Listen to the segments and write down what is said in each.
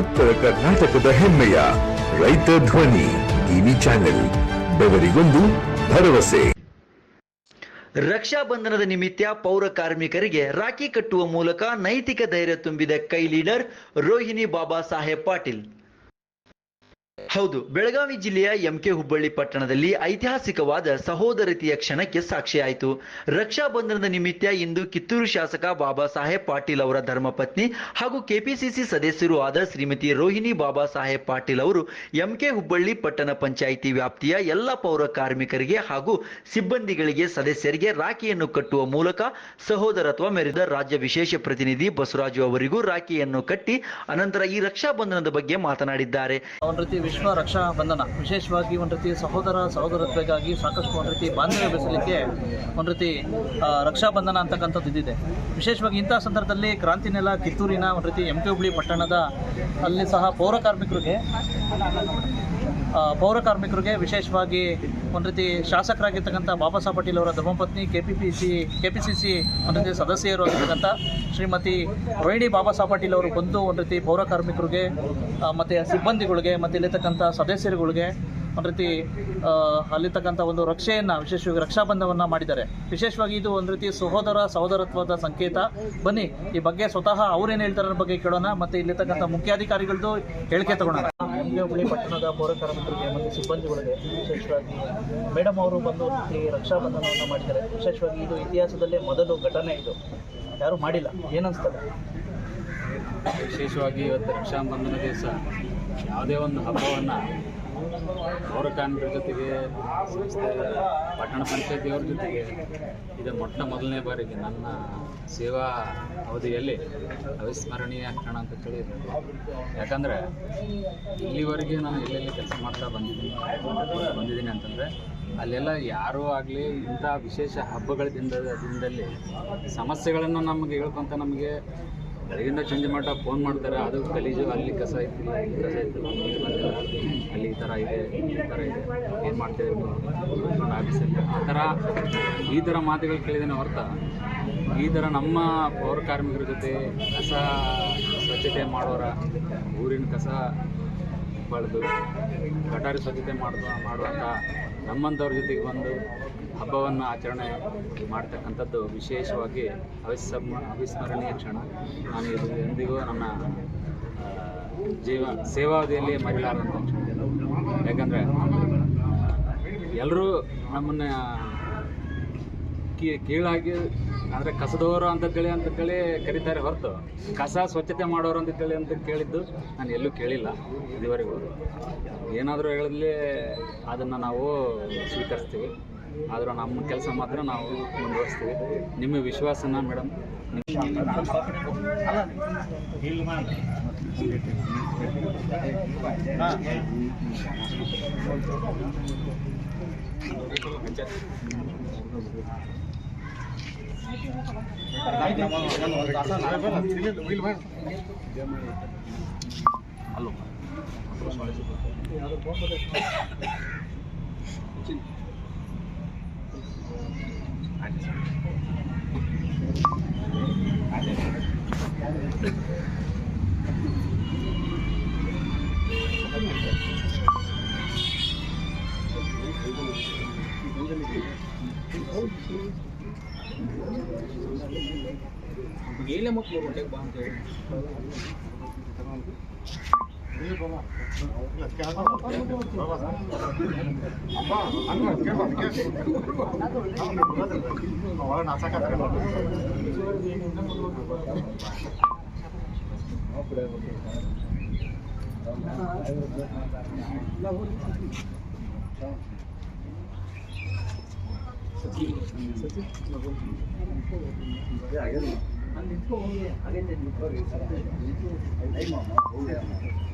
ಉತ್ತರ ಕರ್ನಾಟಕದ ಹೆಮ್ಮೆಯ ರೈತ ಧ್ವನಿ ಟಿವಿ ಚಾನೆಲ್, ಬೆವರಿಗೊಂದು ಭರವಸೆ. ರಕ್ಷಾ ಬಂಧನದ ನಿಮಿತ್ತ ಪೌರ ಕಾರ್ಮಿಕರಿಗೆ ರಾಖಿ ಕಟ್ಟುವ ಮೂಲಕ ನೈತಿಕ ಧೈರ್ಯ ತುಂಬಿದ ಕೈ ಲೀಡರ್ ರೋಹಿಣಿ ಬಾಬಾ ಸಾಹೇಬ್ ಪಾಟೀಲ್. ಹೌದು, ಬೆಳಗಾವಿ ಜಿಲ್ಲೆಯ ಎಂಕೆ ಹುಬ್ಬಳ್ಳಿ ಪಟ್ಟಣದಲ್ಲಿ ಐತಿಹಾಸಿಕವಾದ ಸಹೋದರತೆಯ ಕ್ಷಣಕ್ಕೆ ಸಾಕ್ಷಿಯಾಯಿತು. ರಕ್ಷಾ ಬಂಧನದ ನಿಮಿತ್ತ ಇಂದು ಕಿತ್ತೂರು ಶಾಸಕ ಬಾಬಾ ಸಾಹೇಬ್ ಪಾಟೀಲ್ ಅವರ ಧರ್ಮಪತ್ನಿ ಹಾಗೂ ಕೆಪಿಸಿಸಿ ಸದಸ್ಯರು ಆದ ಶ್ರೀಮತಿ ರೋಹಿಣಿ ಬಾಬಾ ಸಾಹೇಬ್ ಪಾಟೀಲ್ ಅವರು ಎಂಕೆ ಹುಬ್ಬಳ್ಳಿ ಪಟ್ಟಣ ಪಂಚಾಯಿತಿ ವ್ಯಾಪ್ತಿಯ ಎಲ್ಲ ಪೌರ ಕಾರ್ಮಿಕರಿಗೆ ಹಾಗೂ ಸಿಬ್ಬಂದಿಗಳಿಗೆ ಸದಸ್ಯರಿಗೆ ರಾಖಿಯನ್ನು ಕಟ್ಟುವ ಮೂಲಕ ಸಹೋದರತ್ವ ಮೆರೆದ ರಾಜ್ಯ ವಿಶೇಷ ಪ್ರತಿನಿಧಿ ಬಸವರಾಜು ಅವರಿಗೂ ರಾಖಿಯನ್ನು ಕಟ್ಟಿ ಅನಂತರ ಈ ರಕ್ಷಾ ಬಂಧನದ ಬಗ್ಗೆ ಮಾತನಾಡಿದ್ದಾರೆ. ವಿಶ್ವ ರಕ್ಷಾ ಬಂಧನ. ವಿಶೇಷವಾಗಿ ಒಂದು ರೀತಿ ಸಹೋದರ ಸಹೋದರತ್ವಗಾಗಿ ಸಾಕಷ್ಟು ಒಂದು ರೀತಿ ಬಾಂಧವ್ಯ ಬೆಳೆಸಲಿಕ್ಕೆ ಒಂದು ರೀತಿ ರಕ್ಷಾ ಬಂಧನ ಅಂತಕ್ಕಂಥದ್ದು ಇದ್ದಿದೆ ವಿಶೇಷವಾಗಿ ಇಂಥ ಸಂದರ್ಭದಲ್ಲಿ ಕ್ರಾಂತಿ ನೆಲ ಕಿತ್ತೂರಿನ ಒಂದು ರೀತಿ ಎಂ ಕೆ ಹುಬ್ಳಿ ಪಟ್ಟಣದ ಅಲ್ಲಿ ಸಹ ಪೌರ ಕಾರ್ಮಿಕರಿಗೆ ಪೌರ ಕಾರ್ಮಿಕರಿಗೆ ವಿಶೇಷವಾಗಿ ಒಂದು ರೀತಿ ಶಾಸಕರಾಗಿರ್ತಕ್ಕಂಥ ಬಾಬಾ ಪಾಟೀಲ್ ಅವರ ಧರ್ಮಪತ್ನಿ K P P C K P C C ಒಂದು ರೀತಿ ಸದಸ್ಯರು ಆಗಿರ್ತಕ್ಕಂಥ ಶ್ರೀಮತಿ ರೋಹಿಣಿ ಬಾಬಾ ಸಾಹೇಬ್ ಪಾಟೀಲ್ ಅವರು ಬಂದು ಒಂದು ರೀತಿ ಪೌರ ಕಾರ್ಮಿಕರಿಗೆ ಮತ್ತು ಸಿಬ್ಬಂದಿಗಳಿಗೆ, ಮತ್ತು ಇಲ್ಲಿರ್ತಕ್ಕಂಥ ಸದಸ್ಯರುಗಳಿಗೆ ಒಂದು ರೀತಿ ಅಲ್ಲಿರ್ತಕ್ಕಂಥ ಒಂದು ರಕ್ಷೆಯನ್ನು, ವಿಶೇಷವಾಗಿ ರಕ್ಷಾಬಂಧವನ್ನು ಮಾಡಿದ್ದಾರೆ. ವಿಶೇಷವಾಗಿ ಇದು ಒಂದು ರೀತಿ ಸಹೋದರ, ಸಹೋದರತ್ವದ ಸಂಕೇತ. ಬನ್ನಿ, ಈ ಬಗ್ಗೆ ಸ್ವತಃ ಅವ್ರೇನು ಹೇಳ್ತಾರೆ ಬಗ್ಗೆ ಕೇಳೋಣ, ಮತ್ತು ಇಲ್ಲಿರ್ತಕ್ಕಂಥ ಮುಖ್ಯಾಧಿಕಾರಿಗಳದ್ದು ಹೇಳಿಕೆ ತಗೊಳ್ಳೋಣ ಎಮ್ಗೆ ಹುಬ್ಬಳ್ಳಿ ಪಟ್ಟಣದ ಪೌರ ಕಾರ್ಮಿಕರಿಗೆ ಮತ್ತು ಸಿಬ್ಬಂದಿಗಳಿಗೆ ವಿಶೇಷವಾಗಿ ಮೇಡಮ್ ಅವರು ಬಂದು ರಕ್ಷಾ ಬಂಧನವನ್ನು ರಕ್ಷಾಬಂಧನವನ್ನು ಮಾಡಿದ್ದಾರೆ. ವಿಶೇಷವಾಗಿ ಇದು ಇತಿಹಾಸದಲ್ಲೇ ಮೊದಲು ಘಟನೆ ಇದು. ಯಾರೂ ಮಾಡಿಲ್ಲ. ಏನನ್ಸ್ತದೆ? ವಿಶೇಷವಾಗಿ ಇವತ್ತು ರಕ್ಷಾಬಂಧನ ದಿವಸ ಯಾವುದೇ ಒಂದು ಹಬ್ಬವನ್ನು ಕಾರ್ಮಿಕರ ಜೊತೆಗೆ ಪಟ್ಟಣ ಪಂಚಾಯತಿಯವ್ರ ಜೊತೆಗೆ ಇದು ಮೊಟ್ಟ ಮೊದಲನೇ ಬಾರಿಗೆ ನನ್ನ ಸೇವಾ ಅವಧಿಯಲ್ಲಿ ಅವಿಸ್ಮರಣೀಯ ಕ್ಷಣ ಅಂತ ಹೇಳಿ ಯಾಕಂದರೆ ಇಲ್ಲಿವರೆಗೆ ನಾನು ಎಲ್ಲೆಲ್ಲಿ ಕೆಲಸ ಮಾಡ್ತಾ ಬಂದಿದ್ದೀನಿ ಬಂದಿದ್ದೀನಿ ಅಂತಂದರೆ ಅಲ್ಲೆಲ್ಲ ಯಾರೂ ಆಗಲಿ ಇಂಥ ವಿಶೇಷ ಹಬ್ಬಗಳ ದಿನದ ದಿನದಲ್ಲಿ ಸಮಸ್ಯೆಗಳನ್ನು ನಮಗೆ ಹೇಳ್ಕೊಂತ ನಮಗೆ ಬೆಳಗಿಂದ ಸಂಜೆ ಮಟ್ಟ ಫೋನ್ ಮಾಡ್ತಾರೆ, ಅದು ಗಲೀಜು, ಅಲ್ಲಿ ಕಸ ಇತ್ತು, ಇಲ್ಲಿ ಕಸ ಇತ್ತು, ಇಲ್ಲಿ ಬಂದಿಲ್ಲ. ಅಲ್ಲಿ ಈ ಥರ ಇದೆ, ಈ ಥರ ಇದೆ. ಏನು ಮಾಡ್ತೇವೆ ಆಫೀಸಲ್ಲಿ ಆ ಥರ ಈ ಥರ ಮಾತುಗಳು ಕೇಳಿದ್ದೇನೆ ಹೊರತ. ಈ ಥರ ನಮ್ಮ ಪೌರ ಕಾರ್ಮಿಕರ ಜೊತೆ ಕಸ, ಸ್ವಚ್ಛತೆ ಮಾಡೋರ, ಊರಿನ ಕಸ ಬಳಿದು, ಗಟಾರಿ ಸ್ವಚ್ಛತೆ ಮಾಡುವ ಮಾಡುವಂಥ ನಮ್ಮಂಥವ್ರ ಜೊತೆಗೆ ಬಂದು ಹಬ್ಬವನ್ನು ಆಚರಣೆ ಮಾಡ್ತಕ್ಕಂಥದ್ದು ವಿಶೇಷವಾಗಿ ಅವಿಸ್ಮ, ಅವಿಸ್ಮರಣೀಯ ಕ್ಷಣ. ನಾನು ಇದು ಎಂದಿಗೂ ನನ್ನ ಜೀವ ಸೇವಾವಧಿಯಲ್ಲಿ ಮರಿಲಾರಂಥ ಕ್ಷಣ ಯಾಕಂದರೆ ಎಲ್ಲರೂ ನಮ್ಮನ್ನು ಕೀ, ಕೀಳಾಗಿ, ಅಂದರೆ ಕಸದವರು ಅಂತ ಕೇಳಿ ಅಂತ ಕೇಳಿ ಕರೀತಾರೆ ಹೊರತು. ಕಸ ಸ್ವಚ್ಛತೆ ಮಾಡೋರು ಅಂತೇಳಿ ಅಂತ ಕೇಳಿದ್ದು ನಾನು ಎಲ್ಲೂ ಕೇಳಿಲ್ಲ ಇದುವರೆಗೂ. ಏನಾದರೂ ಹೇಳಿದ್ಲೇ ಅದನ್ನು ನಾವು ಸ್ವೀಕರಿಸ್ತೀವಿ. ಆದರೂ ನಮ್ಮ ಕೆಲಸ ಮಾತ್ರ ನಾವು ಮುಂದುವರಿಸ್ತೀವಿ. ನಿಮ್ಮ ವಿಶ್ವಾಸನ ಮೇಡಮ್ ಏನೇ ಮತ್ತು ಬಾ ಅಂತ ಹೇಳಿ आगे आगे आगे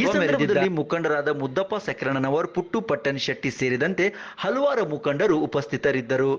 ಈ ಸಂದರ್ಭದಲ್ಲಿ ಮುಖಂಡರಾದ ಮುದ್ದಪ್ಪ ಸಕ್ರಣ್ಣನವರ್ ಪುಟ್ಟು ಪಟ್ಟಣ್ ಶೆಟ್ಟಿ ಸೇರಿದಂತೆ ಹಲವಾರು ಮುಖಂಡರು ಉಪಸ್ಥಿತರಿದ್ದರು.